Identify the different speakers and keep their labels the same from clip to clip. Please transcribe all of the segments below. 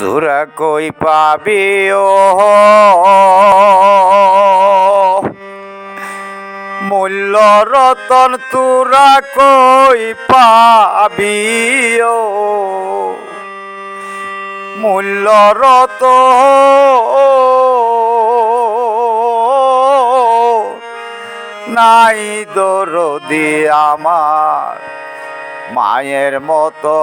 Speaker 1: তোরা কই পাবি ও মূল্য রতন তোরা কই পাবি, ও। মূল্য রত নাই দরদি আমার, মায়ের মতো।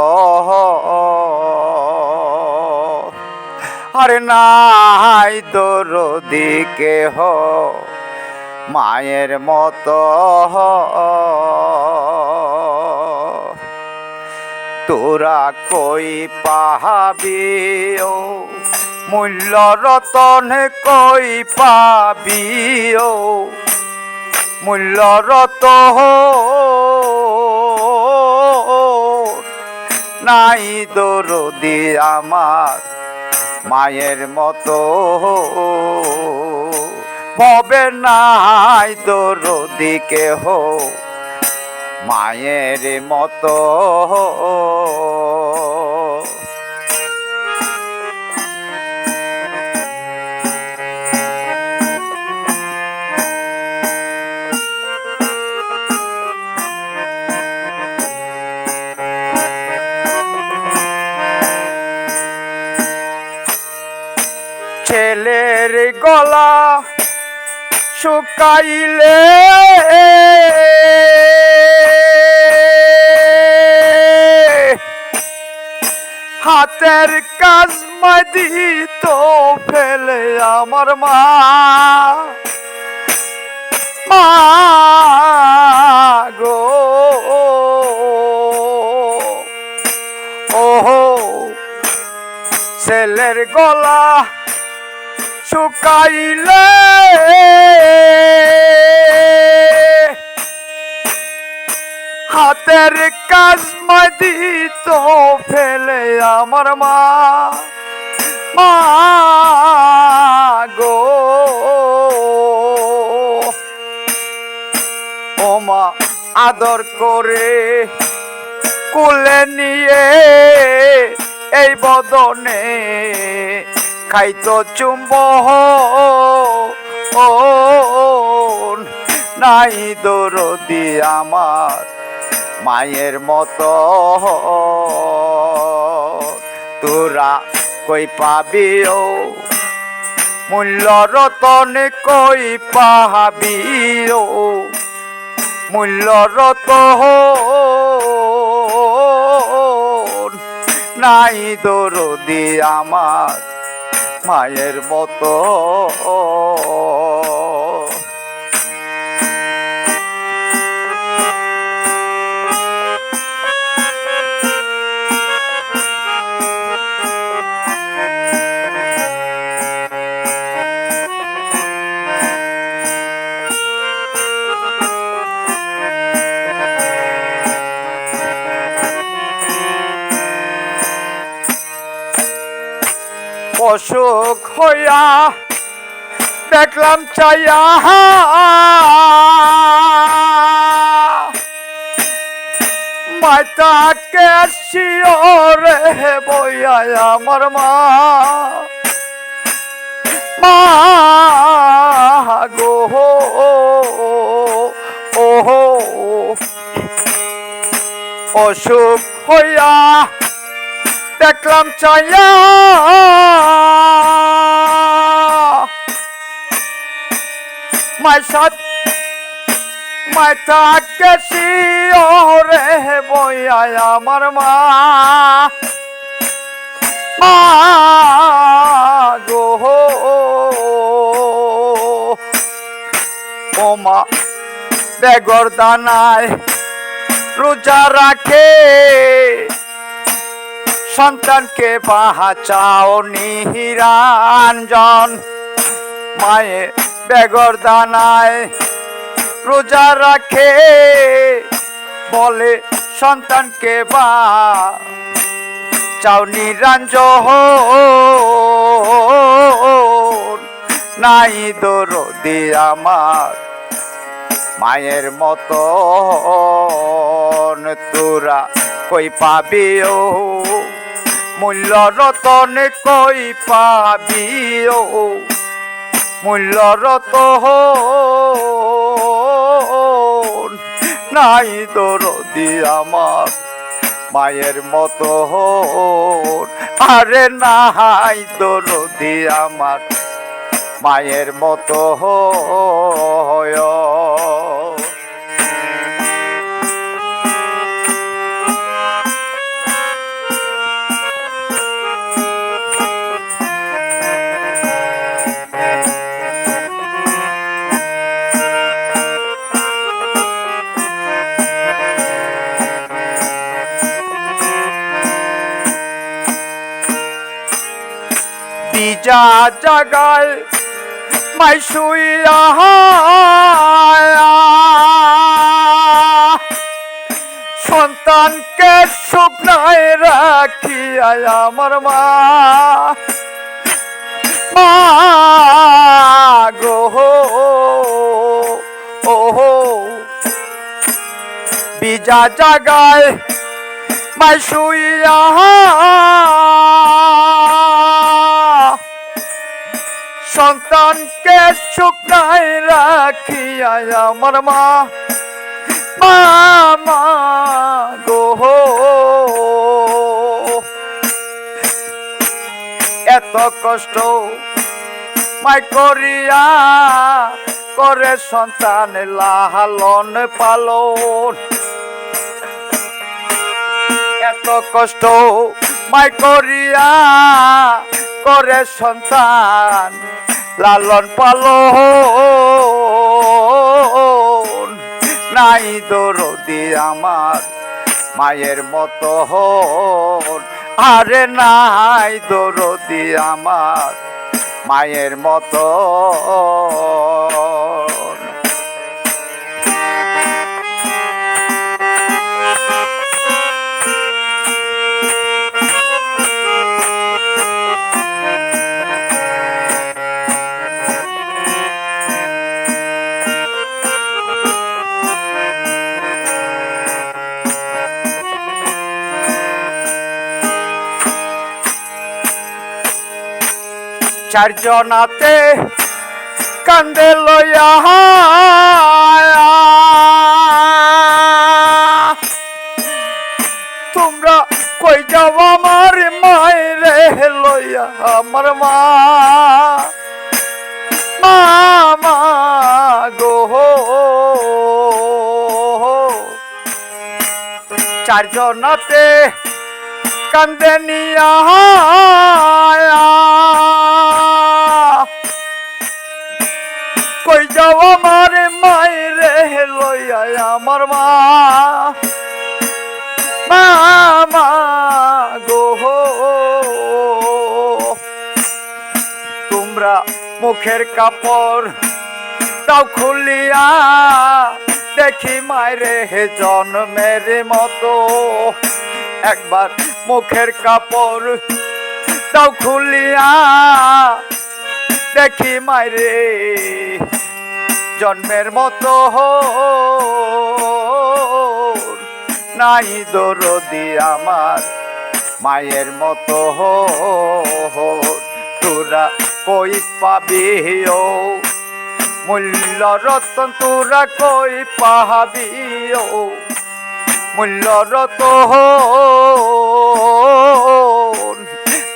Speaker 1: আরে নাই দরদি কেহ মায়ের মতো তোরা কই পাবি ও? মূল্য রতন কই পাবি ও? মূল্য রত নাই দরদি আমার মায়ের মতো। হবে নাই দরদি হো মায়ের মতো। গলা শুকাইলে। হাতের কাজ তো ফেলে আমার মা। মা গো। ওহো ছেলের গলা শুকাইলে। হাতের কাজ মাদি তো ফেলে আমার মা। মা গো। মা, আদর করে কুলে নিয়ে এই বদনে খাইতো চুম্ব নাই দরদি আমার মায়ের মতো। তোরা কই পাবি ও মূল্য রতন কই পাবি ও মূল্য রত নাই দরদি আমার। মায়ের মতো। অসুখ হইয়া দেখলাম চাইয়া মাতাকে শিওরে বইয়া আমার মা। মা গো ওহো অসুখ হইয়া দেখলাম চাইয়া মাই সাথ মাই তাকে শিওরে বইয়া আমার মা। গো ও মা, বেগর দানায় রোজা রাখে। সন্তানকে বাঁচাও নিহিরাঞ্জন। মায়ে বেগর দানায় রোজা রাখে, বলে সন্তানকে বা। চাও নিরঞ্জন নাই দরদি আমার মায়ের মতো। তোরা কই পাবি ও? মূল্য রতন কই পাবি ও মূল্য রতন। নাই দরদি আমার মায়ের মতো আরে নাই দরদি আমার মায়ের মতো হয় জাগায়, মাই শুইয়া সন্তানকে স্বপ্নায় রাখিয়া আমার মা। মা গো ওহো বিজা জাগায়, মাই শুইয়া রাখিয়া আমার মা। মামা গো এত কষ্ট মাই করিয়া করে সন্তান লালন পালন। এত কষ্ট মাই করিয়া করে সন্তান লালন পালন। নাই দরদি আমার মায়ের মতো হন। আরে নাই দরদি আমার মায়ের মতো চারজনাতে কান্দে লইয়া তোমরা কই যাও আমার মায়ের লইয়া, আমার মা। মা গো। চারজনাতে কান্দে নিয়া। মুখের কাপড় তাও খুলিয়া দেখি মায়েরে হে জন্মের মতো একবার মুখের কাপড় তাও খুলিয়া দেখি মায়েরে জন্মের মতো। নাই দরদি আমার মায়ের মতো হন। কই পাবি ও? মূল্য রতন তোরা কই পাবি ও? মূল্য রতন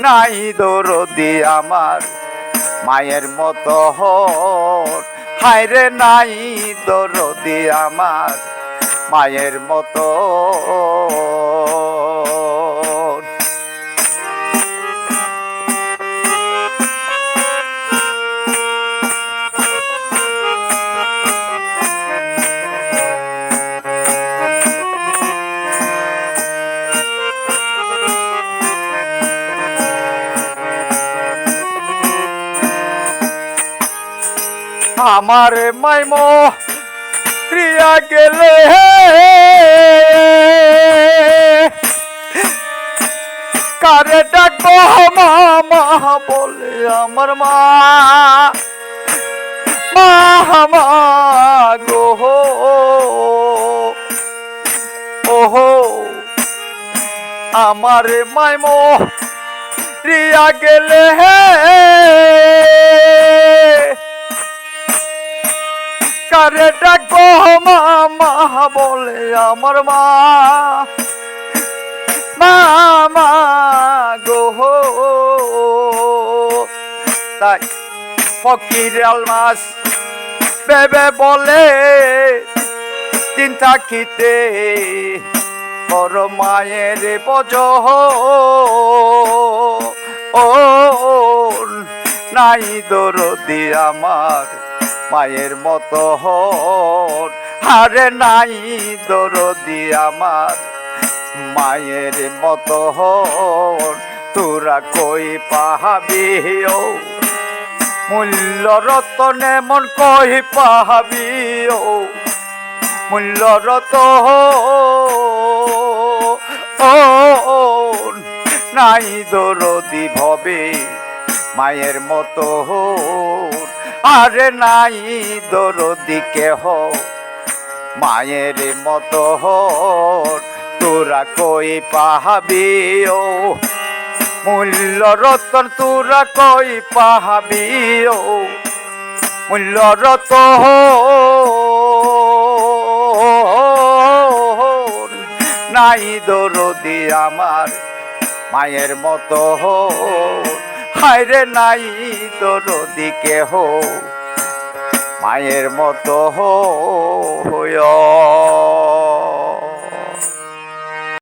Speaker 1: নাই দরদি আমার, মায়ের মতো হন। হায়রে নাই দরদি আমার, মায়ের মতো আমার মাইমো, প্রিয়া গেলে কারে ডাকবো মা বলে আমার মা? মা গো ওহো আমার মাইমো রিয়া গেলে হে। কারে ডাকবো মা মা বলে আমার মা। মামা গো। তাই ফকির আলমাস বেবে বলে, দিন থাকিতে বড় মায়ের বজ। ও, নাই দরদি আমার। মায়ের মতো হারে নাই দরদি আমার, মায়ের মতো তোরা কই পাহাবি ও? মূল্য রতনে মন কই পাহাবি ও? মূল্য রত নাই দরদি ভবে মায়ের মতো হন। আরে নাই দরদি কেহ, মায়ের মতো তোরা কই পাহাবি ও? মূল্য রতন তোরা কই পাহাবি ও? মূল্য রত নাই দরদি আমার, মায়ের মতো হায়রে নাই দরদি কেহ মায়ের মতো হো হয়